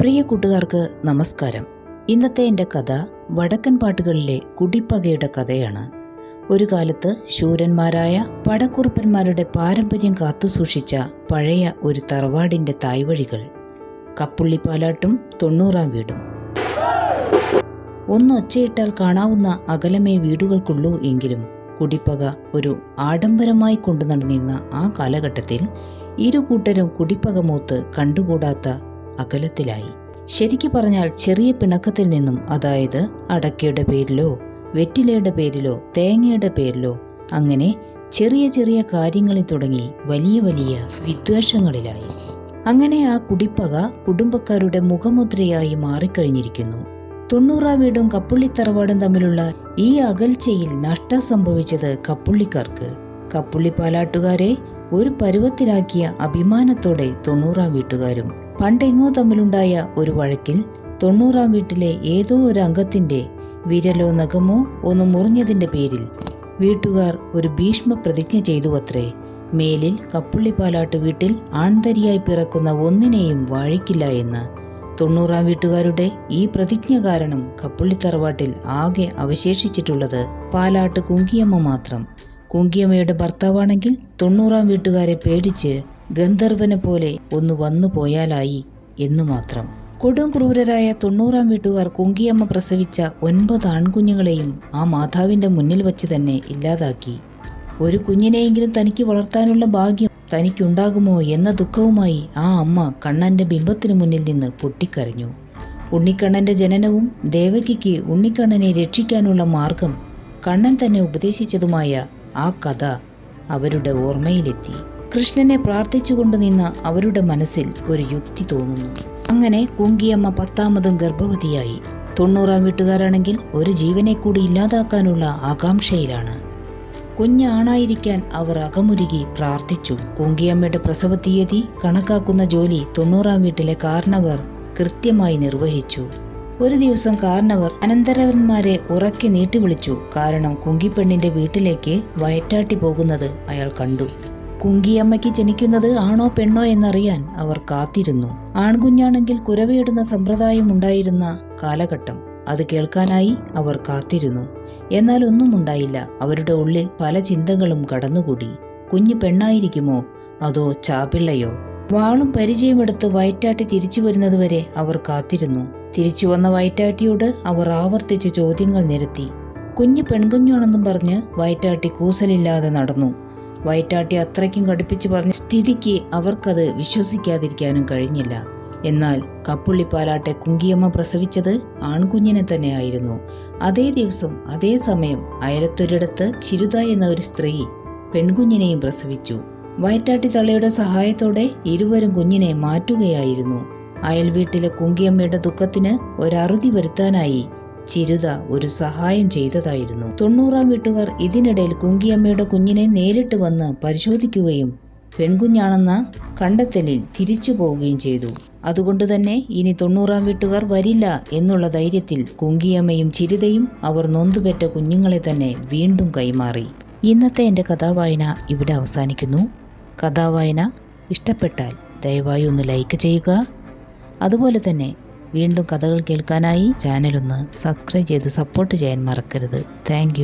പ്രിയ കൂട്ടുകാർക്ക് നമസ്കാരം. ഇന്നത്തെ എന്റെ കഥ വടക്കൻ പാട്ടുകളിലെ കുടിപ്പകയുടെ കഥയാണ്. ഒരു കാലത്ത് ശൂരന്മാരായ പടക്കുറുപ്പന്മാരുടെ പാരമ്പര്യം കാത്തുസൂക്ഷിച്ച പഴയ ഒരു തറവാടിന്റെ തായ്വഴികൾ. കപ്പുള്ളിപ്പാലാട്ടും തൊണ്ണൂറാം വീടും. ഒന്ന് ഒച്ചയിട്ടാൽ കാണാവുന്ന അകലമേ വീടുകൾക്കുള്ളൂ എങ്കിലും കുടിപ്പക ഒരു ആഡംബരമായി കൊണ്ടു നടന്നിരുന്ന ആ കാലഘട്ടത്തിൽ ഇരു കൂട്ടരും കുടിപ്പക മൂത്ത് കണ്ടുകൂടാത്ത അകലത്തിലായി. ശരിക്കു പറഞ്ഞാൽ ചെറിയ പിണക്കത്തിൽ നിന്നും അതായത് അടക്കയുടെ പേരിലോ വെറ്റിലയുടെ പേരിലോ തേങ്ങയുടെ പേരിലോ അങ്ങനെ ചെറിയ ചെറിയ കാര്യങ്ങളിൽ തുടങ്ങി വലിയ വലിയ വിദ്വേഷങ്ങളിലായി. അങ്ങനെ ആ കുടിപ്പക കുടുംബക്കാരുടെ മുഖമുദ്രയായി മാറിക്കഴിഞ്ഞിരിക്കുന്നു. തൊണ്ണൂറാം വീടും കപ്പുള്ളിത്തറവാടും തമ്മിലുള്ള ഈ അകൽച്ചയിൽ നഷ്ടം സംഭവിച്ചത് കപ്പുള്ളിക്കാർക്ക്. കപ്പുള്ളി പാലാട്ടുകാരെ ഒരു പരുവത്തിലാക്കിയ അഭിമാനത്തോടെ തൊണ്ണൂറാം വീട്ടുകാരും പണ്ടെങ്ങോ തമ്മിലുണ്ടായ ഒരു വഴക്കിൽ തൊണ്ണൂറാം വീട്ടിലെ ഏതോ ഒരു അംഗത്തിന്റെ വിരലോ നഖമോ ഒന്ന് മുറിഞ്ഞതിന്റെ പേരിൽ വീട്ടുകാർ ഒരു ഭീഷ്മ പ്രതിജ്ഞ ചെയ്തു അത്രേ മേലിൽ കപ്പുള്ളിപ്പാലാട്ട് വീട്ടിൽ ആൺതരിയായി പിറക്കുന്ന ഒന്നിനെയും വാഴിക്കില്ല എന്ന്. തൊണ്ണൂറാം വീട്ടുകാരുടെ ഈ പ്രതിജ്ഞ കാരണം കപ്പുള്ളിത്തറവാട്ടിൽ ആകെ അവശേഷിച്ചിട്ടുള്ളത് പാലാട്ട് കുങ്കിയമ്മ മാത്രം. കുങ്കിയമ്മയുടെ ഭർത്താവാണെങ്കിൽ തൊണ്ണൂറാം വീട്ടുകാരെ പേടിച്ച് ഗന്ധർവനെ പോലെ ഒന്ന് വന്നു പോയാലായി എന്നു മാത്രം. കൊടും ക്രൂരരായ തൊണ്ണൂറാം വീട്ടുകാർ കുങ്കിയമ്മ പ്രസവിച്ച ഒൻപത് ആൺകുഞ്ഞുങ്ങളെയും ആ മാതാവിന്റെ മുന്നിൽ വച്ച് തന്നെ ഇല്ലാതാക്കി. ഒരു കുഞ്ഞിനെയെങ്കിലും തനിക്ക് വളർത്താനുള്ള ഭാഗ്യം തനിക്കുണ്ടാകുമോ എന്ന ദുഃഖവുമായി ആ അമ്മ കണ്ണന്റെ ബിംബത്തിനു മുന്നിൽ നിന്ന് പൊട്ടിക്കരഞ്ഞു. ഉണ്ണിക്കണ്ണന്റെ ജനനവും ദേവകിക്ക് ഉണ്ണിക്കണ്ണനെ രക്ഷിക്കാനുള്ള മാർഗം കണ്ണൻ തന്നെ ഉപദേശിച്ചതുമായ ആ കഥ അവരുടെ ഓർമ്മയിലെത്തി. കൃഷ്ണനെ പ്രാർത്ഥിച്ചുകൊണ്ട് നിന്ന അവരുടെ മനസ്സിൽ ഒരു യുക്തി തോന്നുന്നു. അങ്ങനെ കുങ്കിയമ്മ പത്താമതും ഗർഭവതിയായി. തൊണ്ണൂറാം വീട്ടുകാരാണെങ്കിൽ ഒരു ജീവനെ കൂടി ഇല്ലാതാക്കാനുള്ള ആകാംക്ഷയിലാണ്. കുഞ്ഞാണായിരിക്കാൻ അവർ അകമുരുകി പ്രാർത്ഥിച്ചു. കുങ്കിയമ്മയുടെ പ്രസവ തീയതി കണക്കാക്കുന്ന ജോലി തൊണ്ണൂറാം വീട്ടിലെ കാരണവർ കൃത്യമായി നിർവഹിച്ചു. ഒരു ദിവസം കാരണവർ അനന്തരവന്മാരെ ഉറക്കി നീട്ടി വിളിച്ചു കാരണം കുങ്കിപ്പെണ്ണിന്റെ വീട്ടിലേക്ക് വയറ്റാട്ടി പോകുന്നത് അയാൾ കണ്ടു. കുങ്കിയമ്മയ്ക്ക് ജനിക്കുന്നത് ആണോ പെണ്ണോ എന്നറിയാൻ അവർ കാത്തിരുന്നു. ആൺകുഞ്ഞാണെങ്കിൽ കുരവയിടുന്ന സമ്പ്രദായം ഉണ്ടായിരുന്ന കാലഘട്ടം. അത് കേൾക്കാനായി അവർ കാത്തിരുന്നു. എന്നാൽ ഒന്നും ഉണ്ടായില്ല. അവരുടെ ഉള്ളിൽ പല ചിന്തകളും കടന്നുകൂടി. കുഞ്ഞു പെണ്ണായിരിക്കുമോ? അതോ ചാപിള്ളയോ? വാളും പരിചയമെടുത്ത് വയറ്റാട്ടി തിരിച്ചു വരുന്നതുവരെ അവർ കാത്തിരുന്നു. തിരിച്ചു വന്ന വയറ്റാട്ടിയോട് അവർ ആവർത്തിച്ച് ചോദ്യങ്ങൾ നിരത്തി. കുഞ്ഞ് പെൺകുഞ്ഞാണെന്നും പറഞ്ഞ് വയറ്റാട്ടി കൂസലില്ലാതെ നടന്നു. വയറ്റാട്ടി അത്രയ്ക്കും കടുപ്പിച്ച് പറഞ്ഞ സ്ഥിതിക്ക് അവർക്കത് വിശ്വസിക്കാതിരിക്കാനും കഴിഞ്ഞില്ല. എന്നാൽ കപ്പുള്ളിപ്പാലാട്ടെ കുങ്കിയമ്മ പ്രസവിച്ചത് ആൺകുഞ്ഞിനെ തന്നെയായിരുന്നു. അതേ ദിവസം അതേ സമയം അയലത്തൊരിടത്ത് ചിരുത എന്ന ഒരു സ്ത്രീ പെൺകുഞ്ഞിനെയും പ്രസവിച്ചു. വയറ്റാട്ടി തള്ളയുടെ സഹായത്തോടെ ഇരുവരും കുഞ്ഞിനെ മാറ്റുകയായിരുന്നു. അയൽ വീട്ടിലെ കുങ്കിയമ്മയുടെ ദുഃഖത്തിന് ഒരറുതി വരുത്താനായി ചിരുത ഒരു സഹായം ചെയ്തതായിരുന്നു. തൊണ്ണൂറാം വീട്ടുകാർ ഇതിനിടയിൽ കുങ്കിയമ്മയുടെ കുഞ്ഞിനെ നേരിട്ട് വന്ന് പരിശോധിക്കുകയും പെൺകുഞ്ഞാണെന്ന കണ്ടെത്തലിൽ തിരിച്ചു പോവുകയും ചെയ്തു. അതുകൊണ്ട് തന്നെ ഇനി തൊണ്ണൂറാം വീട്ടുകാർ വരില്ല എന്നുള്ള ധൈര്യത്തിൽ കുങ്കിയമ്മയും ചിരിതയും അവർ നൊന്തുപെറ്റ കുഞ്ഞുങ്ങളെ തന്നെ വീണ്ടും കൈമാറി. ഇന്നത്തെ എന്റെ കഥാവായന ഇവിടെ അവസാനിക്കുന്നു. കഥാവായന ഇഷ്ടപ്പെട്ടാൽ ദയവായി ഒന്ന് ലൈക്ക് ചെയ്യുക അതുപോലെ തന്നെ വീണ്ടും കഥകൾ കേൾക്കാനായി ചാനലൊന്ന് സബ്സ്ക്രൈബ് ചെയ്ത് സപ്പോർട്ട് ചെയ്യാൻ മറക്കരുത്. താങ്ക്